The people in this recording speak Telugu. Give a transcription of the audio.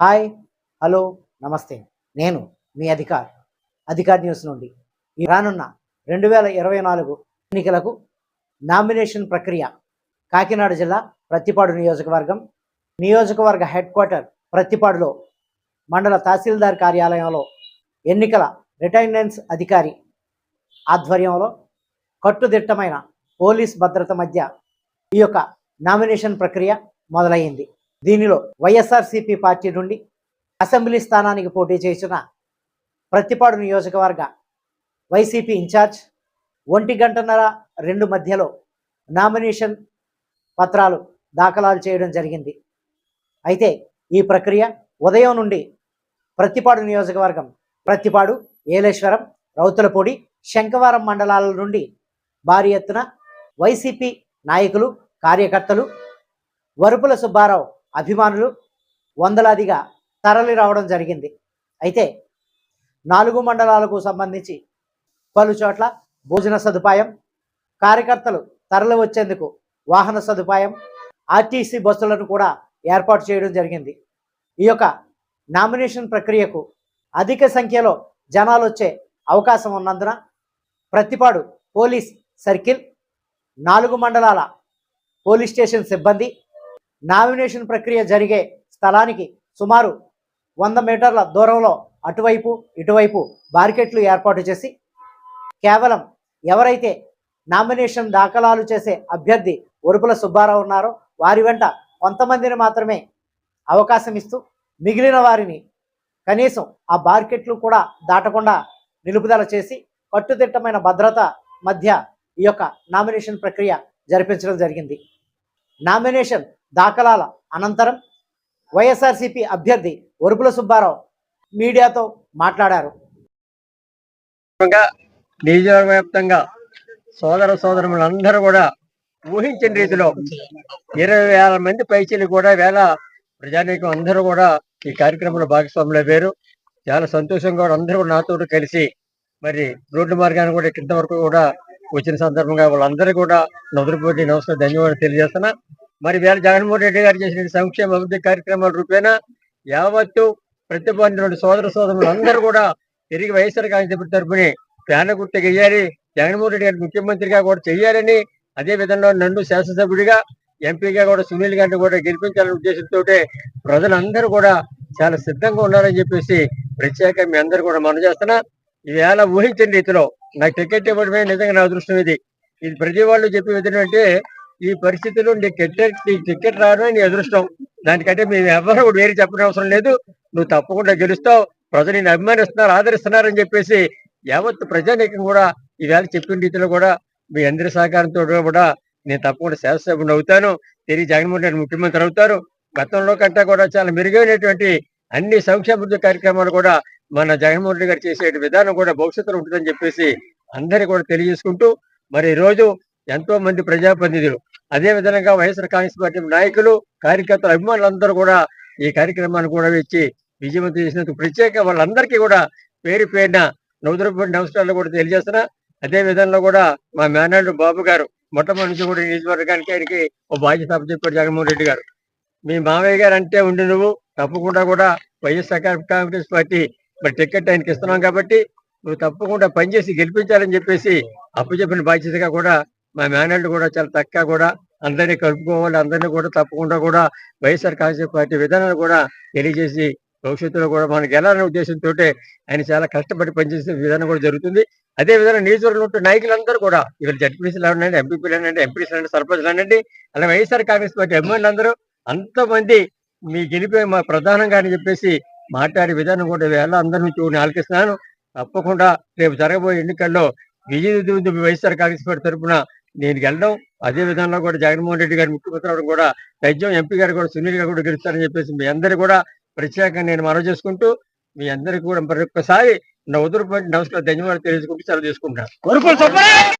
హాయ్ హలో నమస్తే. నేను మీ అధికార్ అధికార్ న్యూస్ నుండి. ఈ రానున్న రెండు వేల ఇరవై నాలుగు ఎన్నికలకు నామినేషన్ ప్రక్రియ కాకినాడ జిల్లా ప్రత్తిపాడు నియోజకవర్గం నియోజకవర్గ హెడ్ క్వార్టర్ ప్రత్తిపాడులో మండల తహసీల్దార్ కార్యాలయంలో ఎన్నికల రిటైర్నెన్స్ అధికారి ఆధ్వర్యంలో కట్టుదిట్టమైన పోలీస్ భద్రత మధ్య ఈ యొక్క నామినేషన్ ప్రక్రియ మొదలైంది. దీనిలో వైఎస్ఆర్సీపీ పార్టీ నుండి అసెంబ్లీ స్థానానికి పోటీ చేసిన ప్రతిపాడు నియోజకవర్గ వైసీపీ ఇన్ఛార్జ్ ఒంటి గంటన్నర రెండు మధ్యలో నామినేషన్ పత్రాలు దాఖలాలు చేయడం జరిగింది. అయితే ఈ ప్రక్రియ ఉదయం నుండి ప్రతిపాడు నియోజకవర్గం ప్రతిపాడు ఏలేశ్వరం రౌతులపూడి శంకవరం మండలాల నుండి భారీ ఎత్తున వైసీపీ నాయకులు కార్యకర్తలు వరుపుల సుబ్బారావు అభిమానులు వందలాదిగా తరలి రావడం జరిగింది. అయితే నాలుగు మండలాలకు సంబంధించి పలు చోట్ల భోజన సదుపాయం కార్యకర్తలు తరలి వచ్చేందుకు వాహన సదుపాయం ఆర్టీసీ బస్సులను కూడా ఏర్పాటు చేయడం జరిగింది. ఈ యొక్క నామినేషన్ ప్రక్రియకు అధిక సంఖ్యలో జనాలు వచ్చే అవకాశం ఉన్నందున ప్రతిపాడు పోలీస్ సర్కిల్ నాలుగు మండలాల పోలీస్ స్టేషన్ సిబ్బంది నామినేషన్ ప్రక్రియ జరిగే స్థలానికి సుమారు వంద మీటర్ల దూరంలో అటువైపు ఇటువైపు బార్కెట్లు ఏర్పాటు చేసి కేవలం ఎవరైతే నామినేషన్ దాఖలాలు చేసే అభ్యర్థి ఒరుపుల సుబ్బారావు ఉన్నారో వారి వెంట కొంతమందిని మాత్రమే అవకాశం ఇస్తూ మిగిలిన వారిని కనీసం ఆ బార్కెట్లు కూడా దాటకుండా నిలుపుదల చేసి కట్టుదిట్టమైన భద్రత మధ్య ఈ యొక్క నామినేషన్ ప్రక్రియ జరిపించడం జరిగింది. నామినేషన్ దాఖలాల అనంతరం వైఎస్ఆర్సీపీ అభ్యర్థి ఒరుపుల సుబ్బారావు మీడియాతో మాట్లాడారు. నియోజకవ్యాప్తంగా సోదర సోదరులందరూ కూడా ఊహించిన రీతిలో ఇరవై వేల మంది పైచీలు కూడా వేల ప్రజానీకం అందరూ కూడా ఈ కార్యక్రమంలో భాగస్వాములు అయ్యారు చాలా సంతోషంగా కూడా అందరూ నాతో కలిసి మరి రోడ్డు మార్గాన్ని కూడా కింద వరకు కూడా వచ్చిన సందర్భంగా వాళ్ళందరూ కూడా నదులుపోటీ నమస్కారం ధన్యవాదాలు తెలియజేస్తున్నా. మరి వేళ జగన్మోహన్ రెడ్డి గారు చేసిన సంక్షేమ అభివృద్ధి కార్యక్రమాల రూపేణా యావత్తు ప్రతిబంధుడు సోదర సోదరులు అందరూ కూడా తిరిగి వైఎస్ఆర్ కాంగ్రెస్ తరపుని ప్యాన గుర్తు గెయ్యాలి జగన్మోహన్ రెడ్డి గారు ముఖ్యమంత్రిగా కూడా చేయాలని అదే విధంగా నన్ను శాసనసభ్యుడిగా ఎంపీగా కూడా సునీల్ గారిని కూడా గెలిపించాలనే ఉద్దేశంతో ప్రజలందరూ కూడా చాలా సిద్ధంగా ఉన్నారని చెప్పేసి ప్రత్యేక మీ అందరూ కూడా మనం చేస్తున్నా. ఈవేళ ఊహించిన రీతిలో నాకు టికెట్ ఇవ్వడమే నిజంగా నా అదృష్టం ఇది. ఇది ప్రతి వాళ్ళు చెప్పే విధంగా అంటే ఈ పరిస్థితుల్లో నీ టికెట్ నీ టికెట్ రావడం నీ అదృష్టం. దానికంటే మేము ఎవరు వేరే చెప్పిన అవసరం లేదు. నువ్వు తప్పకుండా గెలుస్తావు. ప్రజలు నేను అభిమానిస్తున్నారు ఆదరిస్తున్నారని చెప్పేసి యావత్ ప్రజానీకం కూడా ఈవేళ చెప్పిన రీతిలో కూడా మీ అందరి సహకారంతో కూడా నేను తప్పకుండా శాస్త్రసభ్యుడు అవుతాను తిరిగి జగన్మోహన్ రెడ్డి ముఖ్యమంత్రి అవుతారు. గతంలో కంటే కూడా చాలా మెరుగైనటువంటి అన్ని సంక్షేమ కార్యక్రమాలు కూడా మన జగన్మోహన్ రెడ్డి గారు చేసే విధానం కూడా భవిష్యత్తులో ఉంటుందని చెప్పేసి అందరికీ కూడా తెలియజేసుకుంటూ మరి ఈరోజు ఎంతో మంది ప్రజాప్రతినిధులు అదే విధంగా వైఎస్ఆర్ కాంగ్రెస్ పార్టీ నాయకులు కార్యకర్తలు అభిమానులందరూ కూడా ఈ కార్యక్రమాన్ని కూడా ఇచ్చి విజయవంతం చేసినందుకు ప్రత్యేక వాళ్ళందరికీ కూడా పేరు పేరున నవదురపడి నమస్కారాలు కూడా తెలియజేస్తున్నా. అదే విధంగా కూడా మా మేనాడు బాబు గారు మొట్టమొదటి నుంచి కూడా నియోజకవర్గానికి ఆయనకి ఓ బాధ్యత చెప్పాడు జగన్మోహన్ రెడ్డి గారు. మీ మావయ్య గారు అంటే ఉండి నువ్వు తప్పకుండా కూడా వైఎస్ఆర్ కాంగ్రెస్ పార్టీ మరి టికెట్ ఆయనకి ఇస్తున్నాం కాబట్టి నువ్వు తప్పకుండా పనిచేసి గెలిపించాలని చెప్పేసి అప్పు చెప్పిన బాధ్యతగా కూడా మా మేనల్ని కూడా చాలా తక్కువ కూడా అందరినీ కలుపుకోవాలి అందరినీ కూడా తప్పకుండా కూడా వైఎస్ఆర్ కాంగ్రెస్ పార్టీ విధానాలు కూడా తెలియజేసి భవిష్యత్తులో కూడా మనకి గెలాలనే ఉద్దేశంతో ఆయన చాలా కష్టపడి పనిచేసే విధానం కూడా జరుగుతుంది. అదే విధంగా నియోజకవర్గంలో ఉంటే నాయకులందరూ కూడా ఇక్కడ జడ్పీసీలు అనండి ఎంపీపీలు అనండి ఎంపీసీలు అనండి సర్పంచ్లు అనండి అలా వైఎస్ఆర్ కాంగ్రెస్ పార్టీ అభిమానులందరూ అంతమంది మీ గెలిపే మా ప్రధానంగా అని చెప్పేసి మాట్లాడే విధానం కూడా వేళ అందరినీ చూడని ఆలకిస్తున్నాను. తప్పకుండా రేపు జరగబోయే ఎన్నికల్లో విజయ వైఎస్ఆర్ కాంగ్రెస్ పార్టీ తరఫున నేను వెళ్ళడం అదే విధంగా కూడా జగన్మోహన్ రెడ్డి గారు ముఖ్యమంత్రి అవడం కూడా వైద్యం ఎంపీ గారు కూడా సునీల్ గారు కూడా గెలుస్తారని చెప్పేసి మీ అందరు కూడా ప్రత్యేకంగా నేను మనవి చేసుకుంటూ మీ అందరికీ కూడా మరొకసారి నా ఉదరపడి నమస్కారం ధన్యవాదాలు తెలియజేసుకుంటూ సెలవు తీసుకుంటాను